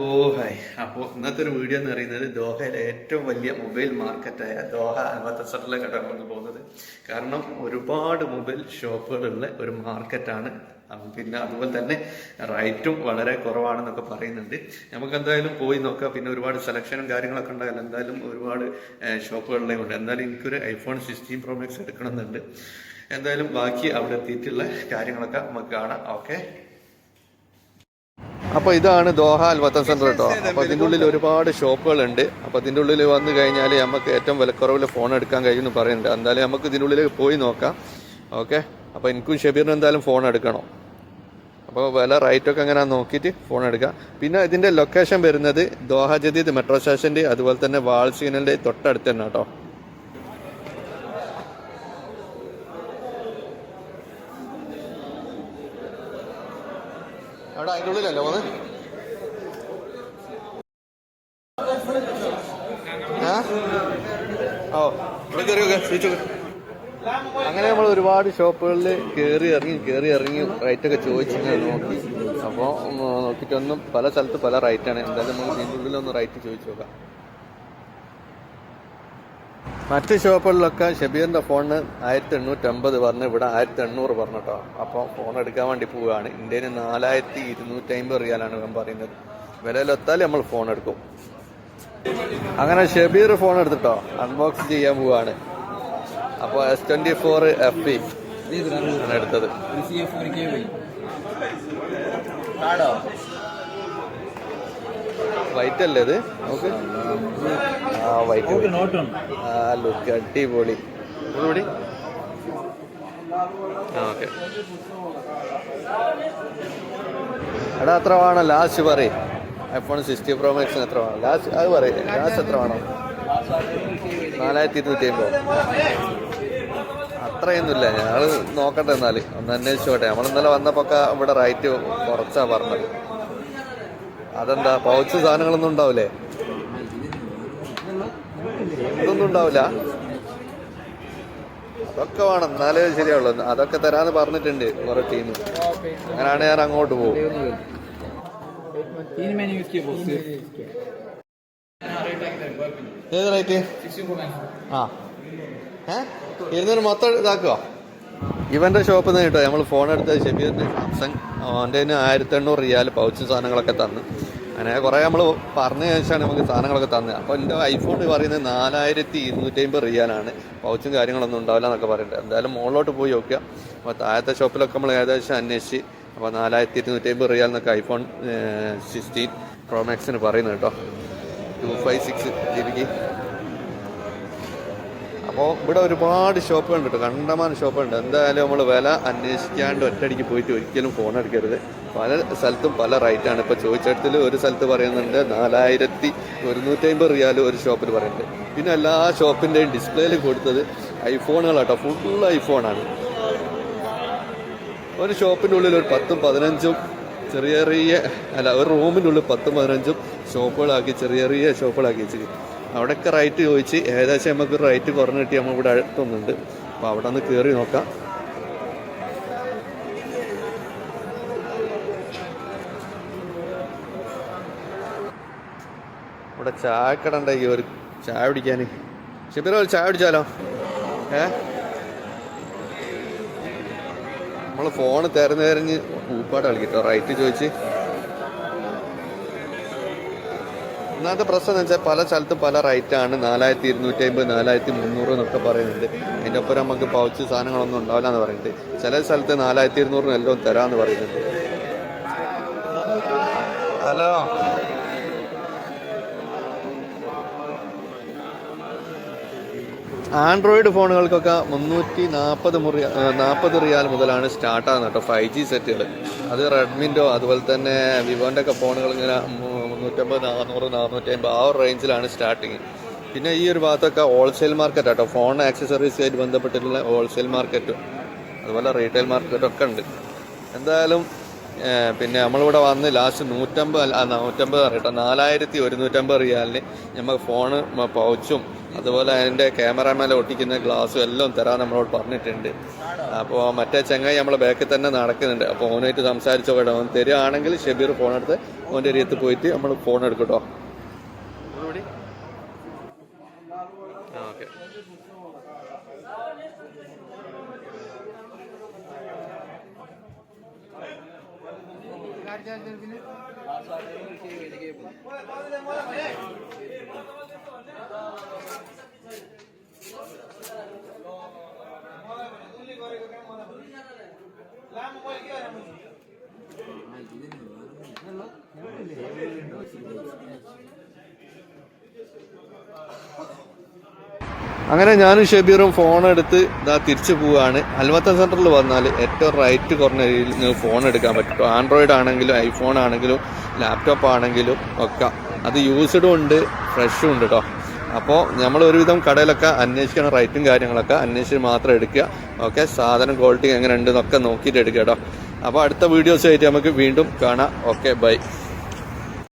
ഓ hi. അപ്പോൾ ഇന്നത്തെ ഒരു വീഡിയോ എന്ന് പറയുന്നത് ദോഹയിലെ ഏറ്റവും വലിയ മൊബൈൽ മാർക്കറ്റായ ദോഹ അൽമത്തസറിലേക്കാണ് ഘടകമാണ് പോകുന്നത്. കാരണം ഒരുപാട് മൊബൈൽ ഷോപ്പുകളുള്ള ഒരു മാർക്കറ്റാണ് പിന്നെ അതുപോലെ തന്നെ റൈറ്റും വളരെ കുറവാണെന്നൊക്കെ പറയുന്നുണ്ട്. നമുക്ക് എന്തായാലും പോയി നോക്കാം. പിന്നെ ഒരുപാട് സെലക്ഷനും കാര്യങ്ങളൊക്കെ ഉണ്ടായാലും എന്തായാലും ഒരുപാട് ഷോപ്പുകളിലേ ഉണ്ട്. എന്തായാലും എനിക്കൊരു ഐഫോൺ സിക്സ്റ്റീൻ പ്രോ മാക്സ് എടുക്കണമെന്നുണ്ട്. എന്തായാലും ബാക്കി അവിടെ എത്തിയിട്ടുള്ള കാര്യങ്ങളൊക്കെ നമുക്ക് കാണാം. ഓക്കെ അപ്പൊ ഇതാണ് ദോഹ അൽവത്തൻ സെന്റർ കേട്ടോ അപ്പൊ ഇതിന്റെ ഉള്ളിൽ ഒരുപാട് ഷോപ്പുകൾ ഉണ്ട് അപ്പൊ ഇതിന്റെ ഉള്ളിൽ വന്നു കഴിഞ്ഞാൽ നമുക്ക് ഏറ്റവും വിലക്കുറവിൽ ഫോൺ എടുക്കാൻ കഴിയുമെന്ന് പറയുന്നുണ്ട്. എന്തായാലും നമുക്ക് ഇതിന്റെ ഉള്ളിൽ പോയി നോക്കാം. ഓക്കെ അപ്പൊ എനിക്കും ഷബീറിനും എന്തായാലും ഫോൺ എടുക്കണം. അപ്പോൾ വില റൈറ്റ് ഒക്കെ എങ്ങനെ നോക്കിയിട്ട് ഫോൺ എടുക്കാം. പിന്നെ ഇതിന്റെ ലൊക്കേഷൻ വരുന്നത് ദോഹ ജദീദ് മെട്രോ സ്റ്റേഷന്റെ അതുപോലെ തന്നെ വാൾ സിഗ്നലിന്റെ തൊട്ടടുത്ത് തന്നെ കേട്ടോ അവിടെ അതിന്റെ ഉള്ളിലല്ലേ പോന്ന്? ഓ ഇവിടെ കയറിയൊക്കെ അങ്ങനെ നമ്മൾ ഒരുപാട് ഷോപ്പുകളിൽ കയറി ഇറങ്ങി കയറി ഇറങ്ങി റൈറ്റ് ഒക്കെ ചോദിച്ച് നോക്കി. അപ്പോൾ നോക്കിയിട്ടൊന്നും പല സ്ഥലത്ത് പല റേറ്റാണ്. എന്തായാലും നമ്മൾ ഇതിന്റെ ഉള്ളിലൊന്ന് റേറ്റ് ചോദിച്ചു നോക്കാം. മറ്റ് ഷോപ്പുകളിലൊക്കെ ഷബീറിന്റെ ഫോണിന് ആയിരത്തി എണ്ണൂറ്റമ്പത് പറഞ്ഞ് ഇവിടെ ആയിരത്തി എണ്ണൂറ് പറഞ്ഞിട്ടോ. അപ്പോൾ ഫോൺ എടുക്കാൻ വേണ്ടി പോവുകയാണ്. ഇന്ത്യയിൽ നാലായിരത്തി ഇരുന്നൂറ്റി അമ്പത് റിയാലാണ് ഇവൻ പറയുന്നത്. വിലയിലെത്താൽ നമ്മൾ ഫോൺ എടുക്കും. അങ്ങനെ ഷബീർ ഫോൺ എടുത്തിട്ടോ. അൺബോക്സ് ചെയ്യാൻ പോവുകയാണ്. അപ്പോൾ S twenty four F P ആണ് എടുത്തത്. വൈറ്റ് അല്ലേ ഇത്? നോക്ക്. ആ വൈറ്റ് ആ ലുക്ക് അടിപൊളി. ഒന്നുകൂടി ആ ഓക്കെ എടാ എത്ര വേണം. ലാസ്റ്റ് പറയും. ഐഫോൺ സിക്സ്റ്റി പ്രോ മാക്സിന് എത്ര വേണം? ലാസ്റ്റ് അത് പറയും. ലാസ്റ്റ് എത്ര വേണം? നാലായിരത്തി ഇരുന്നൂറ്റി അമ്പത് അത്രയൊന്നുമില്ല. ഞങ്ങൾ നോക്കട്ടെ എന്നാൽ ഒന്ന് അന്വേഷിച്ചോട്ടെ. നമ്മൾ ഇന്നലെ വന്നപ്പോൾ ഇവിടെ റൈറ്റ് കുറച്ചാ പറഞ്ഞത്. അതെന്താ പൗച്ച് സാധനങ്ങളൊന്നും ഉണ്ടാവില്ലേ ഇതൊന്നും ഉണ്ടാവില്ല അതൊക്കെ വേണം എന്നാലേ ശരിയാവുള്ളൂ. അതൊക്കെ തരാന്ന് പറഞ്ഞിട്ടുണ്ട് കുറെ ടീം അങ്ങനെയാണ് ഞാൻ അങ്ങോട്ട് പോകും. ഏത് റേറ്റ് ആ. ഏ? ഇരുന്നൂറ് മൊത്തം ഇതാക്കുക ഇവന്റെ ഷോപ്പിൽ നിന്ന് കേട്ടോ നമ്മൾ ഫോൺ എടുത്ത ഷബീറിന് സാംസങ് അവന്റെ ആയിരത്തി എണ്ണൂറ് റിയാൽ പൗച്ചും സാധനങ്ങളൊക്കെ തന്നു. അങ്ങനെ കുറേ നമ്മൾ പറഞ്ഞ ശേഷമാണ് നമുക്ക് സാധനങ്ങളൊക്കെ തന്നത്. അപ്പോൾ എന്റെ ഐഫോൺ പറയുന്നത് നാലായിരത്തി ഇരുന്നൂറ്റി അമ്പത് റിയാലാണ്. പൗച്ചും കാര്യങ്ങളൊന്നും ഉണ്ടാവില്ല എന്നൊക്കെ പറയുന്നുണ്ട് എന്തായാലും മുകളിലോട്ട് പോയി നോക്കുക. അപ്പോൾ താഴത്തെ ഷോപ്പിലൊക്കെ നമ്മൾ ഏകദേശം അന്വേഷിച്ച് അപ്പോൾ നാലായിരത്തി ഇരുന്നൂറ്റി അമ്പത് റിയാൽ എന്നൊക്കെ ഐഫോൺ സിക്സ്റ്റീൻ പ്രോ മാക്സിന് പറയുന്നത് കേട്ടോ. ടു ഫൈവ് സിക്സ് ജിബിക്ക്. അപ്പോൾ ഇവിടെ ഒരുപാട് ഷോപ്പുണ്ട് കേട്ടോ. കണ്ടമാനം ഷോപ്പുണ്ട് എന്തായാലും നമ്മൾ വില അന്വേഷിക്കാണ്ട് ഒറ്റയടിക്ക് പോയിട്ട് ഒരിക്കലും ഫോൺ എടുക്കരുത്. പല സ്ഥലത്തും പല റേറ്റാണ് ഇപ്പോൾ ചോദിച്ചിടത്തിൽ ഒരു സ്ഥലത്ത് പറയുന്നുണ്ട് നാലായിരത്തി ഒരുന്നൂറ്റി അമ്പത് റിയാൽ ഒരു ഷോപ്പിൽ പറയുന്നുണ്ട്. പിന്നെ എല്ലാ ഷോപ്പിന്റെയും ഡിസ്പ്ലേയിൽ കൊടുത്തത് ഐഫോണുകളാട്ടോ ഫുൾ ഐഫോണാണ് ഒരു ഷോപ്പിന്റെ ഉള്ളിൽ ഒരു പത്തും പതിനഞ്ചും ചെറിയ ചെറിയ അല്ല ഒരു റൂമിനുള്ളിൽ പത്തും പതിനഞ്ചും ഷോപ്പുകളാക്കി ചെറിയ ചെറിയ ഷോപ്പുകളാക്കി വെച്ചിട്ട് അവിടെയൊക്കെ റൈറ്റ് ചോദിച്ച് ഏകദേശം നമുക്ക് റൈറ്റ് കുറഞ്ഞ് കിട്ടി നമ്മൾ ഇവിടെ അടുത്തൊന്നുണ്ട്. അപ്പോൾ അവിടെ ഒന്ന് കയറി നോക്കാം. ഇവിടെ ചായക്കട ഉണ്ടായി ഒരു ചായ പിടിക്കാൻ ഷിബിറ ചായ പിടിച്ചാലോ ഏ? നമ്മൾ ഫോൺ തിരഞ്ഞ് തിരഞ്ഞ് ഊപ്പാട് കളിക്കട്ടോ. റൈറ്റ് ചോദിച്ച്. ഒന്നാമത്തെ പ്രശ്നം എന്ന് വെച്ചാൽ പല സ്ഥലത്തും പല റേറ്റാണ് നാലായിരത്തി ഇരുന്നൂറ്റി അമ്പത് നാലായിരത്തി മുന്നൂറ് എന്നൊക്കെ പറയുന്നുണ്ട്. അതിന്റെ ഒപ്പം നമുക്ക് പൗച്ച് സാധനങ്ങളൊന്നും ഉണ്ടാവില്ല എന്ന് പറയുന്നുണ്ട്. ചില സ്ഥലത്ത് നാലായിരത്തി ഇരുന്നൂറിന് എല്ലാം തരാമെന്ന് പറയുന്നുണ്ട്. ഹലോ? ആൻഡ്രോയിഡ് ഫോണുകൾക്കൊക്കെ മുന്നൂറ്റി നാൽപ്പത് മുറി നാൽപ്പത് റിയാൽ മുതലാണ് സ്റ്റാർട്ടാകുന്നത് കേട്ടോ. ഫൈവ് ജി സെറ്റുകൾ അത് റെഡ്മിന്റോ അതുപോലെ തന്നെ വിവോന്റെ ഒക്കെ ഫോണുകൾ ഇങ്ങനെ മുന്നൂറ്റമ്പത് നാനൂറ് നാനൂറ്റി അമ്പത് ആ ഒരു റേഞ്ചിലാണ് സ്റ്റാർട്ടിങ് പിന്നെ ഈ ഒരു ഭാഗത്തൊക്കെ ഹോൾസെയിൽ മാർക്കറ്റ് കേട്ടോ ഫോൺ ആക്സസറീസുമായിട്ട് ബന്ധപ്പെട്ടിട്ടുള്ള ഹോൾസെയിൽ മാർക്കറ്റും അതുപോലെ റീറ്റെയിൽ മാർക്കറ്റും ഒക്കെ ഉണ്ട്. എന്തായാലും പിന്നെ നമ്മളിവിടെ വന്ന് ലാസ്റ്റ് നൂറ്റമ്പത് അല്ല നൂറ്റമ്പത് പറയട്ടോ നാലായിരത്തി ഒരുന്നൂറ്റമ്പത് റിയാലിന് നമുക്ക് ഫോണ് പൗച്ചും അതുപോലെ അതിന്റെ ക്യാമറമാൻ ഒട്ടിക്കുന്ന ഗ്ലാസ്സും എല്ലാം തരാൻ നമ്മളോട് പറഞ്ഞിട്ടുണ്ട്. അപ്പോൾ മറ്റേ ചങ്ങായി നമ്മളെ ബാക്കിൽ തന്നെ നടക്കുന്നുണ്ട്. അപ്പോൾ ഓനായിട്ട് സംസാരിച്ചോ കേട്ടോ ഓൻ തരികയാണെങ്കിൽ ഷബീർ ഫോൺ എടുത്ത് ഓന്റെ രീതി പോയിട്ട് നമ്മൾ ഫോൺ എടുക്കട്ടോ ഓക്കെ. അങ്ങനെ ഞാനും ഷബീറും ഫോൺ എടുത്ത് ഇതാ തിരിച്ചു പോവുകയാണ് അൽമത്തൻ സെന്ററിൽ വന്നാൽ ഏറ്റവും റൈറ്റ് കുറഞ്ഞ രീതിയിൽ നിങ്ങൾക്ക് ഫോൺ എടുക്കാൻ പറ്റും. ആൻഡ്രോയിഡ് ആണെങ്കിലും ഐഫോൺ ആണെങ്കിലും ലാപ്ടോപ്പ് ആണെങ്കിലും ഒക്കെ. അത് യൂസ്ഡും ഉണ്ട് ഫ്രഷും ഉണ്ട് കേട്ടോ അപ്പോൾ നമ്മൾ ഒരുവിധം കടയിലൊക്കെ അന്വേഷിക്കണം റേറ്റും കാര്യങ്ങളൊക്കെ അന്വേഷിച്ച് മാത്രം എടുക്കുക. ഓക്കെ സാധനം ക്വാളിറ്റി എങ്ങനെ ഉണ്ടെന്നൊക്കെ നോക്കിയിട്ട് എടുക്കുക കേട്ടോ. അപ്പോൾ അടുത്ത വീഡിയോസ് ആയിട്ട് നമുക്ക് വീണ്ടും കാണാം. Okay bye.